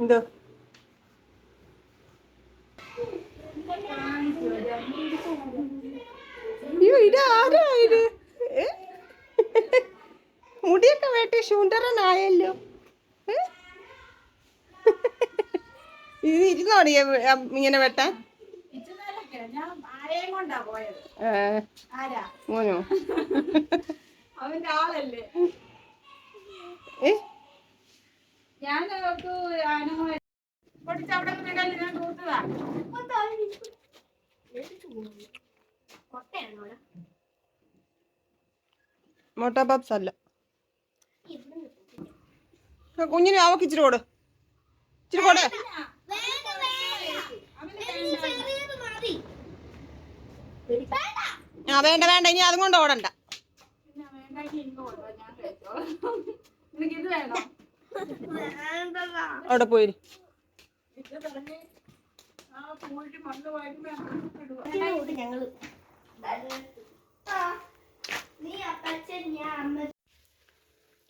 എന്തോ അയ്യോ ഇത് ആരാ ഇത്? മുടിയൊക്കെ വെട്ടി ശൂണ്ടരനായല്ലോ ഇത് ഇരുന്നോടി ഇങ്ങനെ വെട്ടാൻ? മോനോ? അവന്റെ ആളല്ലേ? ഏ? ഞാൻ അവർക്ക് ആനങ്ങളെ പൊടിച്ച് അവിടെ നിന്നിടൽ ഞാൻ തൂത്തതാ മോട്ടോ പപ്സ് അല്ല. കുഞ്ഞിന് അവക്ക് ഇച്ചിരി കൊടു. ഇച്ചിരി കൊടു. ആ വേണ്ട വേണ്ട ഇനി അതും കൊണ്ട് ഓടണ്ട. ഇത് വേണോ? അവിടെ പോയി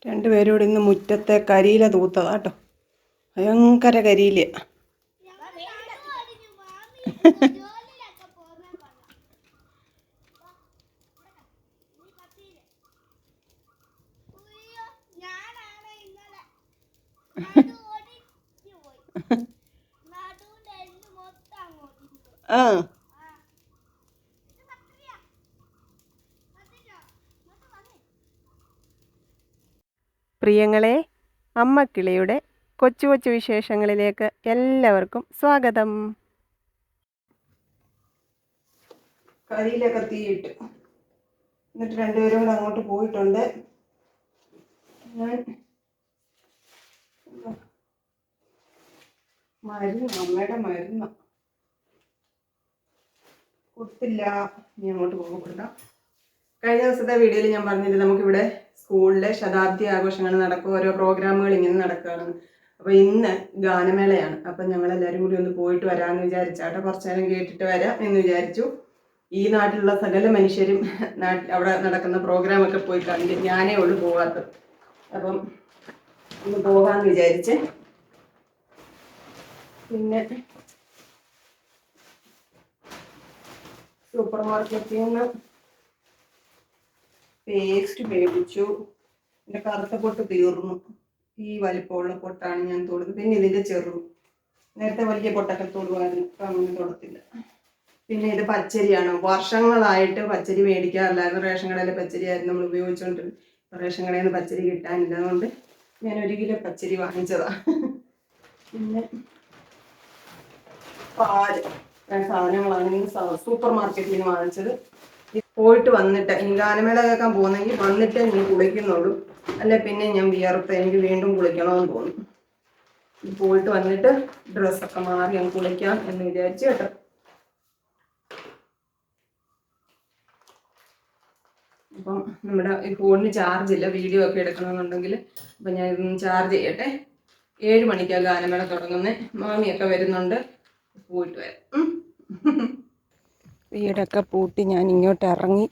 രണ്ടുപേരും ഇവിടെ ഇന്ന് മുറ്റത്തെ കരിയില തൂത്തതാ കേട്ടോ. ഭയങ്കര കരിയില. ആ. പ്രിയങ്ങളെ അമ്മക്കിളിയുടെ കൊച്ചു കൊച്ചു വിശേഷങ്ങളിലേക്ക് എല്ലാവർക്കും സ്വാഗതം. കരിയിലൊക്കെ തീയിട്ട്. എന്നിട്ട് രണ്ടുപേരും കൂടെ അങ്ങോട്ട് പോയിട്ടുണ്ട്. ഞാൻ മരുന്ന് അമ്മയുടെ മരുന്ന്. കൊടുത്തില്ല. ഇനി അങ്ങോട്ട് പോകണ്ട കഴിഞ്ഞ ദിവസത്തെ വീഡിയോയിൽ ഞാൻ പറഞ്ഞിട്ട് നമുക്കിവിടെ സ്കൂളിലെ ശതാബ്ദി ആഘോഷങ്ങൾ നടക്കും ഓരോ പ്രോഗ്രാമുകൾ ഇങ്ങനെ നടക്കുകയാണ്. അപ്പോൾ ഇന്ന് ഗാനമേളയാണ്. അപ്പം ഞങ്ങൾ എല്ലാരും കൂടി ഒന്ന് പോയിട്ട് വരാമെന്ന് വിചാരിച്ചാട്ടോ കുറച്ച് നേരം കേട്ടിട്ട് വരാം എന്ന് വിചാരിച്ചു. ഈ നാട്ടിലുള്ള സകല മനുഷ്യരും അവിടെ നടക്കുന്ന പ്രോഗ്രാമൊക്കെ പോയി കണ്ട് ഞാനേ ഉള്ളൂ പോകാത്തത് അപ്പം ഒന്ന് പോകാമെന്ന് വിചാരിച്ച് പിന്നെ സൂപ്പർ മാർക്കറ്റിൽ നിന്ന് പേസ്റ്റ് മേടിച്ചു. എന്റെ കറുത്ത പൊട്ട് തീർന്നു. ഈ വലിപ്പമുള്ള പൊട്ടാണ് ഞാൻ തൊടുന്നത്. പിന്നെ ഇതിന്റെ ചെറു നേരത്തെ വലിയ പൊട്ടൊക്കെ തൊടുവായിരുന്നു. ഇപ്പം അങ്ങനെ തൊടത്തില്ല. പിന്നെ ഇത് പച്ചരിയാണ്. വർഷങ്ങളായിട്ട് പച്ചരി മേടിക്കാറില്ലായിരുന്നു. റേഷൻ കടയിലെ പച്ചരിയായിരുന്നു നമ്മൾ ഉപയോഗിച്ചുകൊണ്ടിരുന്നത്. റേഷൻ കടയിൽ നിന്ന് പച്ചരി കിട്ടാനില്ല. അതുകൊണ്ട് ഞാൻ ഒരു കിലോ പച്ചരി വാങ്ങിച്ചതാ. പിന്നെ പാൽ സാധനങ്ങളാണ് സൂപ്പർ മാർക്കറ്റിൽ നിന്ന് വാങ്ങിച്ചത്. പോയിട്ട് വന്നിട്ട് ഇനി കേൾക്കാൻ പോകുന്നെങ്കിൽ വന്നിട്ട് ഞാൻ കുളിക്കുന്നുള്ളൂ. അല്ലെ പിന്നെ ഞാൻ വിയർത്ത് എനിക്ക് വീണ്ടും കുളിക്കണമെന്ന് തോന്നും ഇനി പോയിട്ട് വന്നിട്ട് ഡ്രസ്സൊക്കെ മാറി ഞാൻ കുളിക്കാം എന്ന് വിചാരിച്ചു കേട്ടോ. അപ്പം നമ്മുടെ ഈ ഫോണിന് ചാർജ് ഇല്ല വീഡിയോ ഒക്കെ എടുക്കണമെന്നുണ്ടെങ്കിൽ അപ്പം ഞാൻ ചാർജ് ചെയ്യട്ടെ. ഏഴ് മണിക്കാണ് ഗാനമേള തുടങ്ങുന്നത് മാമിയൊക്കെ വരുന്നുണ്ട്. പോയിട്ട് വരാം. വീടൊക്കെ പൂട്ടി ഞാൻ ഇങ്ങോട്ട് ഇറങ്ങി.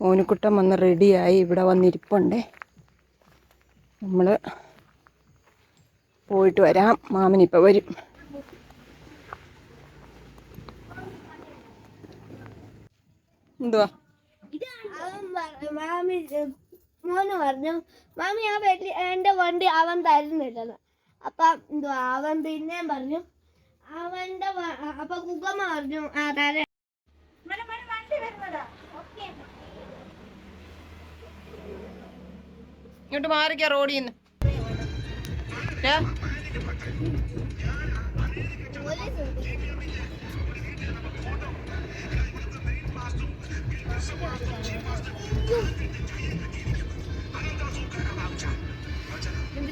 മോനുക്കുട്ടൻ വന്ന് റെഡിയായി. ഇവിടെ വന്നിരിപ്പുണ്ടേ. നമ്മൾ പോയിട്ട് വരാം. മാമനിപ്പോൾ വരും. എന്തുവാ? മാമി മോന് പറഞ്ഞു മാമി ആ വെള്ളി എന്റെ വണ്ടി അവൻ തരുന്നില്ലെന്ന്. അപ്പൊ എന്തുവാ? അവൻ പിന്നെയും പറഞ്ഞു അവന്റെ അപ്പൊ കുക പറഞ്ഞു ആധാരം ഇങ്ങോട്ട് മാറിക്ക റോഡിൽ നിന്ന് എന്ത്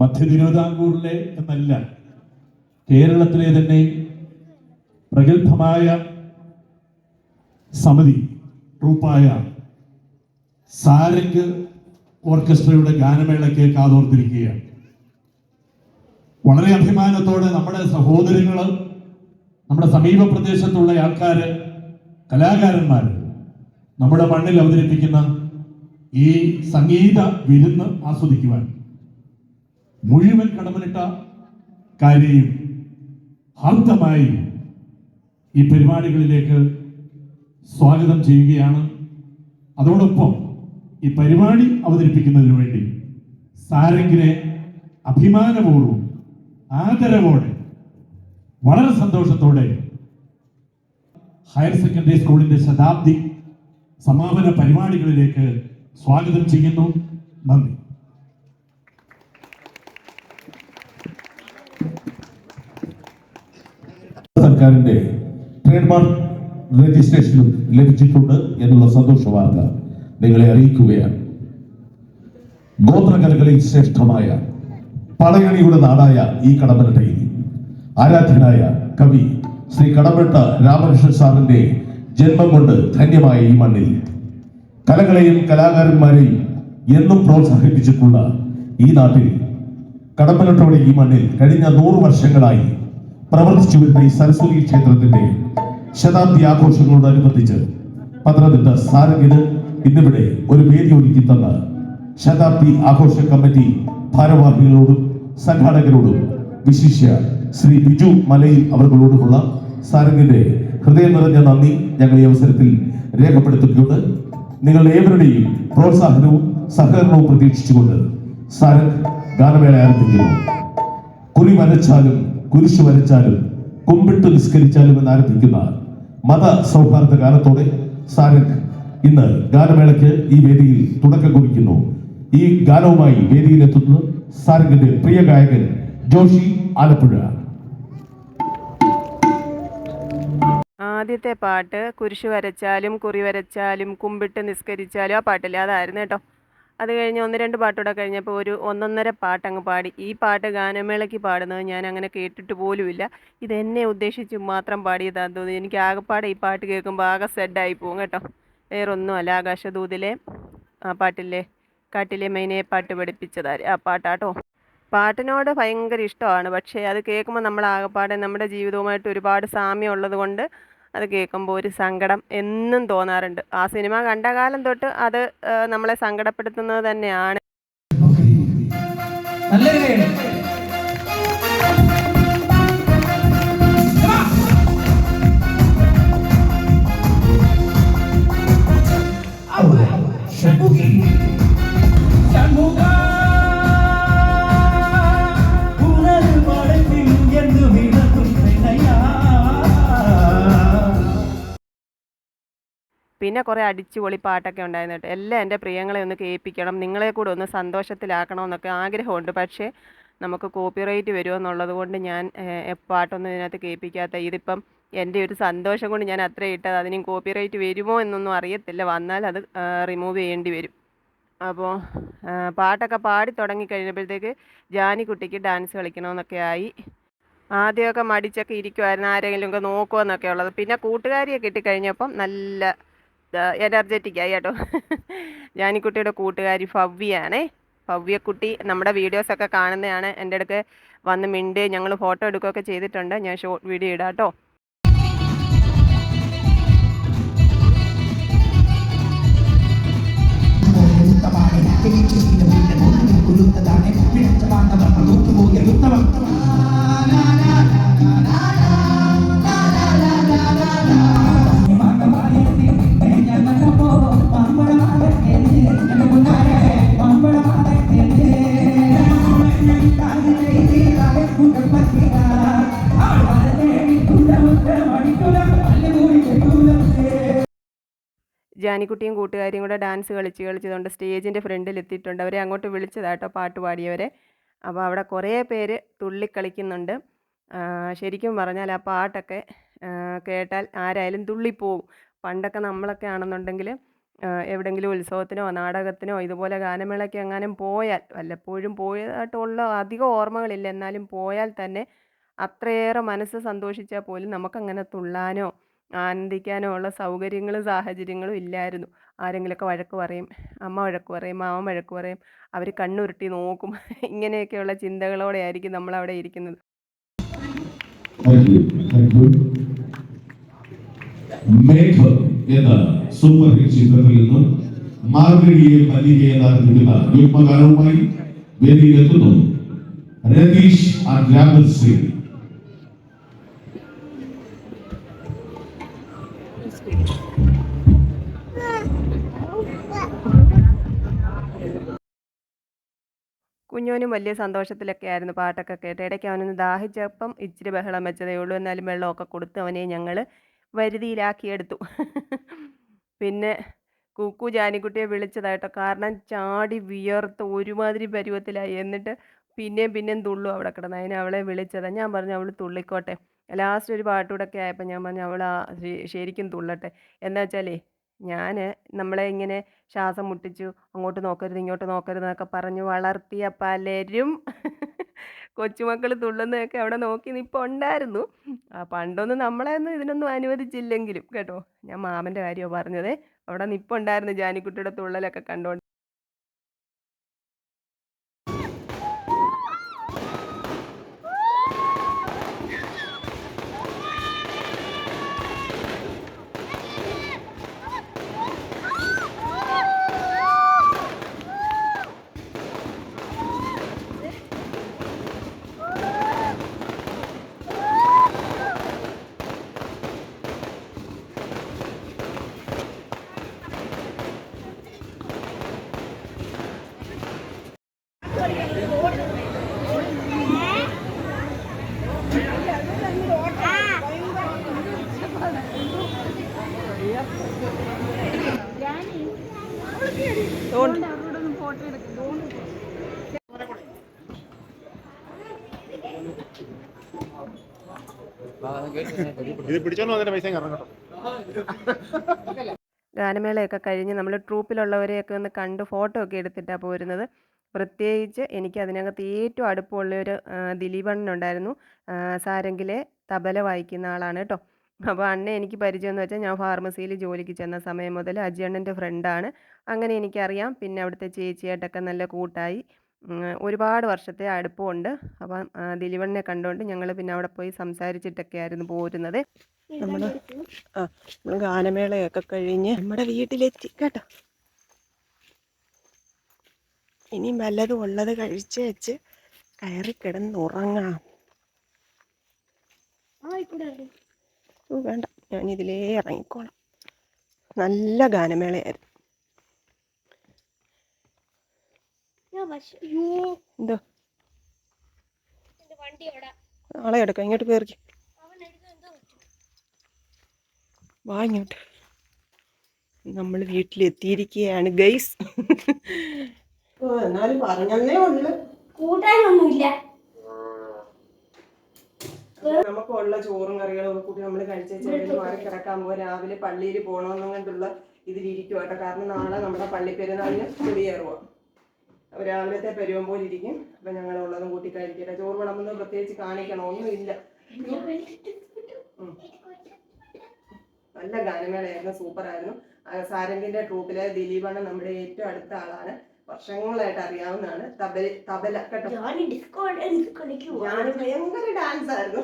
മധ്യ തിരുവിതാംകൂറിലെ എന്നല്ല കേരളത്തിലെ തന്നെ പ്രഗത്ഭമായ സമിതി ട്രൂപ്പായ സാരംഗ് ഓർക്കസ്ട്രയുടെ ഗാനമേളയ്ക്ക് കാതോർത്തിരിക്കുകയാണ്. വളരെ അഭിമാനത്തോടെ നമ്മുടെ സഹോദരങ്ങൾ നമ്മുടെ സമീപ പ്രദേശത്തുള്ള ആൾക്കാർ കലാകാരന്മാർ നമ്മുടെ മണ്ണിൽ അവതരിപ്പിക്കുന്ന ഈ സംഗീത വിരുന്ന് ആസ്വദിക്കുവാൻ. മുഴുവൻ കടമനിട്ട കാര്യം ഹാർദമായി ഈ പരിപാടികളിലേക്ക് സ്വാഗതം ചെയ്യുകയാണ്. അതോടൊപ്പം ഈ പരിപാടി അവതരിപ്പിക്കുന്നതിന് വേണ്ടി സാരംഗിനെ അഭിമാനപൂർവം ആദരവോടെ വളരെ സന്തോഷത്തോടെ ഹയർ സെക്കൻഡറി സ്കൂളിന്റെ ശതാബ്ദി സമാപന പരിപാടികളിലേക്ക് സ്വാഗതം ചെയ്യുന്നു. നന്ദി. സർക്കാരിന്റെ ട്രേഡ് മാർക്ക് രജിസ്ട്രേഷനും ലഭിച്ചിട്ടുണ്ട് എന്നുള്ള സന്തോഷ വാർത്ത നിങ്ങളെ അറിയിക്കുകയാണ്. ഗോത്രകലകളിൽ ശ്രേഷ്ഠമായ പടയണിയുടെ നാടായ ഈ കടമ്പനട്ടയിൽ ആരാധ്യനായ കവി ശ്രീ കടമ്പട്ട രാമകൃഷ്ണൻ സാറിന്റെ ജന്മം കൊണ്ട് ധന്യമായ ഈ മണ്ണിൽ കലകളെയും കലാകാരന്മാരെയും എന്നും പ്രോത്സാഹിപ്പിച്ചിട്ടുള്ള ഈ നാട്ടിൽ കടമ്പനട്ടോടെ ഈ മണ്ണിൽ കഴിഞ്ഞ നൂറ് വർഷങ്ങളായി പ്രവർത്തിച്ചു വരുന്ന ഈ സരസ്വതി ക്ഷേത്രത്തിന്റെ ശതാബ്ദി ആഘോഷങ്ങളോടനുബന്ധിച്ച് പത്തനംതിട്ട സാരംഗിന് ഇന്നിവിടെ ഒരു വേദി ഒരുക്കി തന്ന ശതാബ്ദി ആഘോഷ കമ്മിറ്റി ഭാരവാഹികളോടും സംഘാടകരോടും വിശിഷ്യ ശ്രീ ബിജു മലയിൽ അവർകളോടുമുള്ള സാരംഗിന്റെ ഹൃദയം നിറഞ്ഞ നന്ദി ഞങ്ങൾ ഈ അവസരത്തിൽ രേഖപ്പെടുത്തിയിട്ടുണ്ട് നിങ്ങൾ ഏവരുടെയും പ്രോത്സാഹനവും സഹകരണവും പ്രതീക്ഷിച്ചുകൊണ്ട് സാരംഗ് ഗാനമേള ആരംഭിക്കുന്നു. കുറി വരച്ചാലും കുരിശു വരച്ചാലും കുമ്പിട്ട് നിസ്കരിച്ചാലും എന്ന് ആരംഭിക്കുന്ന മത സൗഹാർദ്ദ ഗാനത്തോടെ സാരംഗ് ഇന്ന് ഗാനമേളയ്ക്ക് ഈ വേദിയിൽ തുടക്കം കുറിക്കുന്നു. ഈ ഗാനവുമായി വേദിയിലെത്തുന്നത് സാരംഗിന്റെ പ്രിയ ഗായകൻ ജോഷി ആലപ്പുഴ. ആദ്യത്തെ പാട്ട് കുരിശു വരച്ചാലും കുറി വരച്ചാലും കുമ്പിട്ട് നിസ്കരിച്ചാലും ആ പാട്ടില്ലേ? അതായിരുന്നു കേട്ടോ. അത് കഴിഞ്ഞ് ഒന്ന് രണ്ട് പാട്ടൂടെ കഴിഞ്ഞപ്പോൾ ഒരു ഒന്നൊന്നര പാട്ടങ്ങ് പാടി. ഈ പാട്ട് ഗാനമേളയ്ക്ക് പാടുന്നത് ഞാൻ അങ്ങനെ കേട്ടിട്ട് പോലുമില്ല. ഇത് ഉദ്ദേശിച്ച് മാത്രം പാടിയതാന്ന് തോന്നുന്നു. എനിക്ക് ആകെപ്പാടെ ഈ പാട്ട് കേൾക്കുമ്പോൾ ആകെ സെഡായി പോകും കേട്ടോ. വേറൊന്നുമല്ല ആകാശദൂതിലെ ആ പാട്ടില്ലേ? കാട്ടിലെ മെയിനെ പാട്ട് പഠിപ്പിച്ചതാര്? ആ പാട്ടാട്ടോ. പാട്ടിനോട് ഭയങ്കര ഇഷ്ടമാണ്. പക്ഷേ അത് കേൾക്കുമ്പോൾ നമ്മൾ ആകെപ്പാടെ നമ്മുടെ ജീവിതവുമായിട്ട് ഒരുപാട് സാമ്യം ഉള്ളത് കൊണ്ട് അത് കേൾക്കുമ്പോൾ ഒരു സങ്കടം എന്നും തോന്നാറുണ്ട്. ആ സിനിമ കണ്ട കാലം തൊട്ട് അത് നമ്മളെ സങ്കടപ്പെടുത്തുന്നത് തന്നെയാണ്. നല്ലൊരു പിന്നെ കുറേ അടിച്ചുപൊളി പാട്ടൊക്കെ ഉണ്ടായിരുന്നു കേട്ടോ എല്ലാം എന്റെ പ്രിയങ്ങളെ ഒന്ന് കേൾപ്പിക്കണം നിങ്ങളെ കൂടെ ഒന്ന് സന്തോഷത്തിലാക്കണമെന്നൊക്കെ ആഗ്രഹമുണ്ട്. പക്ഷേ നമുക്ക് കോപ്പിറൈറ്റ് വരുമെന്നുള്ളത് കൊണ്ട് ഞാൻ പാട്ടൊന്നും ഇതിനകത്ത് കേൾപ്പിക്കാത്ത ഇതിപ്പം എന്റെ ഒരു സന്തോഷം കൊണ്ട് ഞാൻ അത്ര ഇട്ടത് അതിനും കോപ്പിറൈറ്റ് വരുമോ എന്നൊന്നും അറിയത്തില്ല. വന്നാൽ അത് റിമൂവ് ചെയ്യേണ്ടി വരും. അപ്പോൾ പാട്ടൊക്കെ പാടി തുടങ്ങി കഴിഞ്ഞപ്പോഴത്തേക്ക് ജാനിക്കുട്ടിക്ക് ഡാൻസ് കളിക്കണമെന്നൊക്കെ ആയി. ആദ്യമൊക്കെ മടിച്ചൊക്കെ ഇരിക്കുമായിരുന്നു ആരെങ്കിലും ഒക്കെ നോക്കുമെന്നൊക്കെ ഉള്ളത്. പിന്നെ കൂട്ടുകാരിയെ കിട്ടിക്കഴിഞ്ഞപ്പം നല്ല എനർജറ്റിക് ആയി കേട്ടോ. ജാനിക്കുട്ടിയുടെ കൂട്ടുകാരി ഭവ്യയാണേ ഭവ്യക്കുട്ടി നമ്മുടെ വീഡിയോസൊക്കെ കാണുന്നതാണ്. എന്റെ അടുക്ക് വന്ന് മിണ്ട് ഞങ്ങൾ ഫോട്ടോ എടുക്കുകയൊക്കെ ചെയ്തിട്ടുണ്ട്. ഞാൻ ഷോർട്ട് വീഡിയോ ഇടാം കേട്ടോ ജാനിക്കുട്ടിയും കൂട്ടുകാരിയും കൂടെ ഡാൻസ് കളിച്ച് കളിച്ചതുകൊണ്ട് സ്റ്റേജിന്റെ ഫ്രണ്ടിൽ എത്തിയിട്ടുണ്ട് അവരെ അങ്ങോട്ട് വിളിച്ചതാട്ടോ പാട്ട് പാടിയവരെ. അപ്പോൾ അവിടെ കുറേ പേര് തുള്ളിക്കളിക്കുന്നുണ്ട്. ശരിക്കും പറഞ്ഞാൽ ആ പാട്ടൊക്കെ കേട്ടാൽ ആരായാലും തുള്ളിപ്പോവും. പണ്ടൊക്കെ നമ്മളൊക്കെ ആണെന്നുണ്ടെങ്കിൽ എവിടെങ്കിലും ഉത്സവത്തിനോ നാടകത്തിനോ ഇതുപോലെ ഗാനമേളയ്ക്ക് എങ്ങാനും പോയാൽ വല്ലപ്പോഴും പോയതായിട്ടുള്ള അധികം ഓർമ്മകളില്ല. എന്നാലും പോയാൽ തന്നെ അത്രയേറെ മനസ്സ് സന്തോഷിച്ചാൽ പോലും നമുക്കങ്ങനെ തുള്ളാനോ ആനന്ദിക്കാനോ ഉള്ള സൗകര്യങ്ങളും സാഹചര്യങ്ങളും ഇല്ലായിരുന്നു. ആരെങ്കിലുമൊക്കെ വഴക്ക് പറയും അമ്മ വഴക്ക് പറയും മാമൻ വഴക്ക് പറയും അവർ കണ്ണുരുട്ടി നോക്കും. ഇങ്ങനെയൊക്കെയുള്ള ചിന്തകളോടെ ആയിരിക്കും നമ്മൾ അവിടെ ഇരിക്കുന്നത്. മേഘ എന്ന സൂപ്പർ വേദിയിലെത്തുന്നു. രതീഷ് ആൻഡ് രാമൻ സിംഗ് കുഞ്ഞോനും വലിയ സന്തോഷത്തിലൊക്കെ ആയിരുന്നു പാട്ടൊക്കെ കേട്ട്. ഇടയ്ക്ക് അവനൊന്ന് ദാഹിച്ചപ്പം ഇച്ചിരി ബഹളം വെച്ചതേ ഉള്ളൂ. എന്നാലും വെള്ളമൊക്കെ കൊടുത്ത് അവനെ ഞങ്ങൾ വരുതിയിലാക്കിയെടുത്തു. പിന്നെ കുക്കു ജാനിക്കുട്ടിയെ വിളിച്ചതായിട്ടോ. കാരണം ചാടി വിയർത്ത് ഒരുമാതിരി പരുവത്തിലായി. എന്നിട്ട് പിന്നെയും പിന്നെയും തുള്ളു അവിടെ കിടന്ന്. അതിനെ അവളെ വിളിച്ചതാണ് ഞാൻ പറഞ്ഞു അവൾ തുള്ളിക്കോട്ടെ. ലാസ്റ്റ് ഒരു പാട്ടുകൂടൊക്കെ ആയപ്പോൾ ഞാൻ പറഞ്ഞു അവൾ ശരിക്കും തുള്ളട്ടെ. എന്താ വെച്ചാലേ ഞാൻ നമ്മളെ ഇങ്ങനെ ശ്വാസം മുട്ടിച്ചു അങ്ങോട്ട് നോക്കരുത് ഇങ്ങോട്ട് നോക്കരുത് എന്നൊക്കെ പറഞ്ഞു വളർത്തിയ പലരും കൊച്ചുമക്കൾ തുള്ളുന്നതൊക്കെ അവിടെ നോക്കി നിപ്പോൾ ഉണ്ടായിരുന്നു. പണ്ടൊന്നും നമ്മളെ ഒന്നും ഇതിനൊന്നും അനുവദിച്ചില്ലെങ്കിലും കേട്ടോ. ഞാൻ മാമന്റെ കാര്യമാണ് പറഞ്ഞത്. അവിടെ നിപ്പുണ്ടായിരുന്നു ജാനിക്കുട്ടിയുടെ തുള്ളലൊക്കെ കണ്ടോണ്ട് ഇത് പിടിച്ചോണ്ട് വന്നിട്ട് പൈസ ഇറങ്ങട്ടോ ഗാനമേളയൊക്കെ കഴിഞ്ഞ് നമ്മൾ ട്രൂപ്പിലുള്ളവരെയൊക്കെ ഒന്ന് കണ്ട് ഫോട്ടോ ഒക്കെ എടുത്തിട്ടാണ് പോരുന്നത്. പ്രത്യേകിച്ച് എനിക്ക് അതിനകത്ത് ഏറ്റവും അടുപ്പമുള്ളൊരു ദിലീപണ്ണനുണ്ടായിരുന്നു സാരംഗിലെ തബല വായിക്കുന്ന ആളാണ് കേട്ടോ. അപ്പോൾ അണ്ണ എനിക്ക് പരിചയം എന്ന് വെച്ചാൽ ഞാൻ ഫാർമസിയിൽ ജോലിക്ക് ചെന്ന സമയം മുതൽ അജിയണ്ണന്റെ ഫ്രണ്ടാണ് അങ്ങനെ എനിക്കറിയാം. പിന്നെ അവിടുത്തെ ചേച്ചിയായിട്ടൊക്കെ നല്ല കൂട്ടായി. ഒരുപാട് വർഷത്തെ അടുപ്പമുണ്ട് അപ്പം ദിലിവണ്ണിനെ കണ്ടുകൊണ്ട് ഞങ്ങൾ പിന്നെ അവിടെ പോയി സംസാരിച്ചിട്ടൊക്കെ ആയിരുന്നു പോരുന്നത്. നമ്മൾ ആ നമ്മൾ ഗാനമേളയൊക്കെ കഴിഞ്ഞ് നമ്മുടെ വീട്ടിലെത്തി. കേട്ടോ. ഇനി വല്ലതും ഉള്ളത് കഴിച്ച് വെച്ച് കയറി കിടന്നുറങ്ങാം ഓ വേണ്ട. ഞാനിതിലേ ഇറങ്ങിക്കോളാം. നല്ല ഗാനമേളയായിരുന്നു. എന്തോ? നാളെ എടുക്കാം ഇങ്ങോട്ട് കയറി വാ ഇങ്ങോട്ട്. നമ്മൾ വീട്ടിലെത്തിയിരിക്കുകയാണ് ഗൈസ്. എന്നാലും പറഞ്ഞേ ഉള്ളു കൂട്ടാനൊന്നുമില്ല. നമുക്കുള്ള ചോറും കറികളും ഒക്കെ കൂട്ടി നമ്മൾ കഴിച്ചു മാറി കിടക്കാൻ പോകും രാവിലെ പള്ളിയിൽ പോകണമെന്നുള്ള ഇതിലിരിക്കും കേട്ടോ. കാരണം നാളെ നമ്മുടെ പള്ളി പെരുന്നാളിന് കുടിയേറുക രാവിലത്തെ പെരുവം പോലെ ഇരിക്കും. അപ്പൊ ഞങ്ങൾ ഉള്ളതും കൂട്ടി കഴിക്കട്ടെ. ചോറ് വിളമ്പുന്നത് പ്രത്യേകിച്ച് കാണിക്കണം? ഒന്നും ഇല്ല. നല്ല ഗാനമേളയായിരുന്നു. സൂപ്പറായിരുന്നു. സാരംഗിന്റെ ട്രൂപ്പിലെ ദിലീപാണ് നമ്മുടെ ഏറ്റവും അടുത്ത ആളാണ്. വർഷങ്ങളായിട്ട് അറിയാവുന്നതാണ്. തബല തബല കേട്ടോ ഞാൻ ഭയങ്കര ഡാൻസ് ആയിരുന്നു.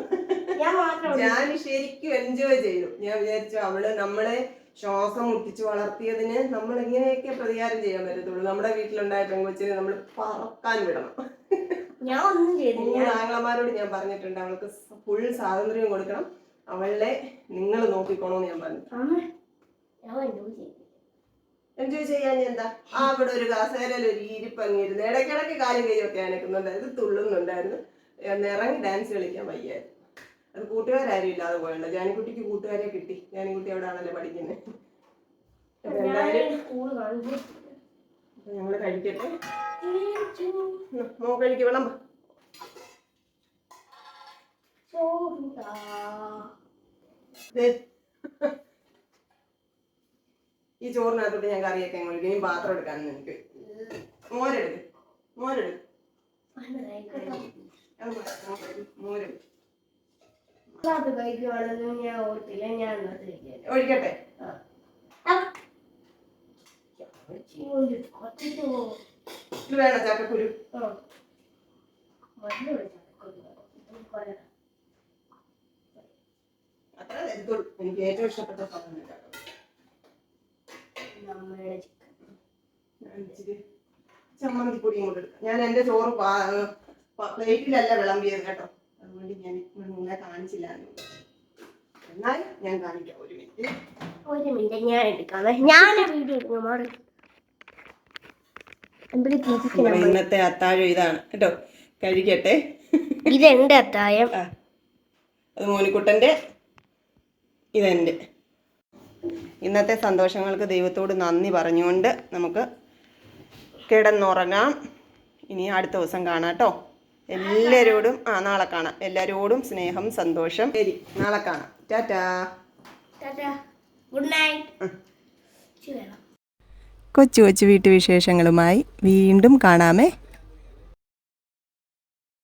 ഞാൻ ശരിക്കും എൻജോയ് ചെയ്തു. ഞാൻ വിചാരിച്ചു അവൾ നമ്മളെ ശ്വാസം മുട്ടിച്ച് വളർത്തിയതിന് നമ്മൾ ഇങ്ങനെയൊക്കെ പ്രതികാരം ചെയ്യാൻ പറ്റത്തുള്ളൂ. നമ്മുടെ വീട്ടിലുണ്ടായ പെങ്കൊച്ചിനെ നമ്മൾ പറക്കാൻ വിടണം. ഞാൻ ഒന്നും ചെയ്തില്ല. ആങ്ങളമാരോട് ഞാൻ പറഞ്ഞിട്ടുണ്ട് അവൾക്ക് ഫുൾ സ്വാതന്ത്ര്യം കൊടുക്കണം. അവളെ നിങ്ങൾ നോക്കിക്കോണോന്ന് ഞാൻ പറഞ്ഞു അമ്മ ഞാൻ എന്തോ ചെയ്തു എൻജോയ് ചെയ്യാൻ എന്താ? ആ അവിടെ ഒരു കാസേരയിൽ ഒരു ഇരിപ്പങ്ങിരുന്നു ഇടയ്ക്കിടയ്ക്ക് കാലും കൈയൊക്കെ അനക്കുന്നുണ്ടായിരുന്നു. തുള്ളുന്നുണ്ടായിരുന്നു. എന്ന് ഇറങ്ങി ഡാൻസ് കളിക്കാൻ വയ്യായിരുന്നു. അത് കൂട്ടുകാരും ഇല്ലാതെ പോയുണ്ട് ജാനിക്കുട്ടിക്ക് കൂട്ടുകാരെ കിട്ടി. ജാനിക്കുട്ടി അവിടെ ആണല്ലോ പഠിക്കുന്നത് ഞങ്ങൾ ഞങ്ങൾ കഴിക്കട്ടെ മോ കഴിക്ക് വിളമ്പ. ചോറുണ്ടാ. ഈ ചോറിനകത്തോട്ട് ഞാൻ കറിയൊക്കെ ഒഴിക്കും. ഇനി പാത്രം എടുക്കാൻ എനിക്ക് മോരെടുക്ക്. മോരെടുക്ക്. ഒഴിക്കട്ടെ? എനിക്ക് ഏറ്റവും ഇഷ്ടപ്പെട്ട സാധനം. നമ്മുടെ ഞാൻ ഇച്ചിരി ചമ്മന്തിപ്പൊടിയും കൂടെ എടുക്കാം ഞാൻ എന്റെ ചോറ് പ്ലേറ്റിലല്ല വിളമ്പിയത് കേട്ടോ. അതുകൊണ്ട് ഞാൻ നിങ്ങളെ കാണിച്ചില്ല എന്നാൽ ഞാൻ കാണിക്കാം. ഒരു മിനിറ്റ്. ഒരു മിനിറ്റ് ഞാൻ എടുക്കാമേ ഞാൻ വീഡിയോ എടുക്കും ഇന്നത്തെ അത്താഴം ഇതാണ്. കേട്ടോ കഴിക്കട്ടെ. ഇതെന്റെ അത്താഴം. അത് മോനിക്കുട്ടന്റെ ഇതെന്റെ ഇന്നത്തെ സന്തോഷങ്ങൾക്ക് ദൈവത്തോട് നന്ദി പറഞ്ഞുകൊണ്ട് നമുക്ക് കിടന്നുറങ്ങാം. ഇനി അടുത്ത ദിവസം കാണാം കേട്ടോ. എല്ലാവരോടും ആ നാളെ കാണാം. എല്ലാവരോടും സ്നേഹം സന്തോഷം. ശരി നാളെ കാണാം. ടാറ്റാ. Good night. കൊച്ചു കൊച്ചു വീട്ടുവിശേഷങ്ങളുമായി വീണ്ടും കാണാമേ.